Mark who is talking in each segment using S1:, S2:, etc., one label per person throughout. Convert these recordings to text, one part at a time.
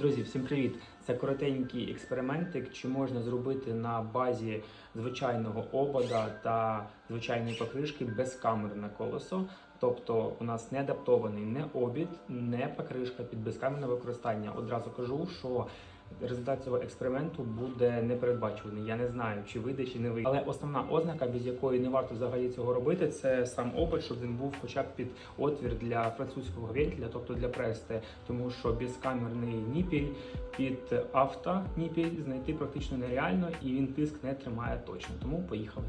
S1: Друзі, всім привіт! Це коротенький експериментик, чи можна зробити на базі звичайного обода та звичайної покришки без камер на колесо. Тобто у нас не адаптований не обід, не покришка під безкамерне використання. Одразу кажу, що результат цього експерименту буде непередбачуваний. Я не знаю, чи вийде, чи не вийде. Але основна ознака, без якої не варто взагалі цього робити, це сам обод, щоб він був хоча б під отвір для французького вентиля, тобто для прести, тому що безкамерний ніпіль під авто ніпіль знайти практично нереально і він тиск не тримає точно. Тому поїхали.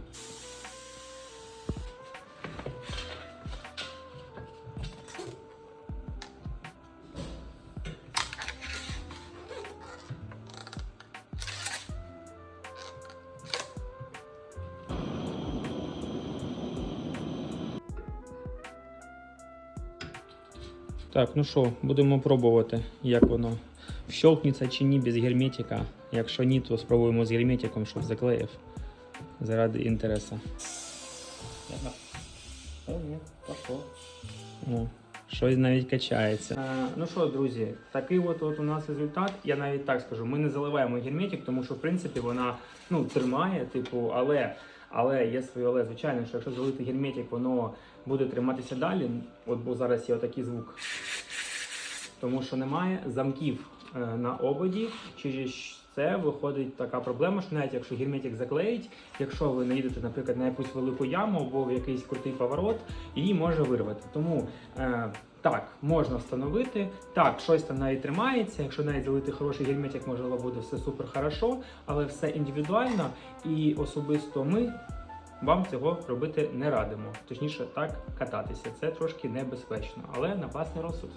S1: Так, ну що, будемо пробувати, як воно щелкнеться чи ні без герметика. Якщо ні, то спробуємо з герметиком, щоб заклеїв заради інтересу. О, щось навіть качається. Е, ну що, друзі, такий от, от у нас результат. Я навіть так скажу, ми не заливаємо герметик, тому що в принципі вона ну, тримає, типу, але. Але є своє але, звичайно, що якщо залити герметик, воно буде триматися далі. От бо зараз є отакий звук. Тому що немає замків е, на ободі. Через це виходить така проблема, що навіть якщо герметик заклеїть, якщо ви не їдете, наприклад, на якусь велику яму або в якийсь крутий поворот, її може вирвати. Тому е, так, можна встановити. Так, щось там навіть тримається. Якщо навіть залити хороший герметик, можливо, буде все супер хорошо, але все індивідуально і особисто ми. Вам цього робити не радимо, точніше так кататися. Це трошки небезпечно, але на власний розсуд.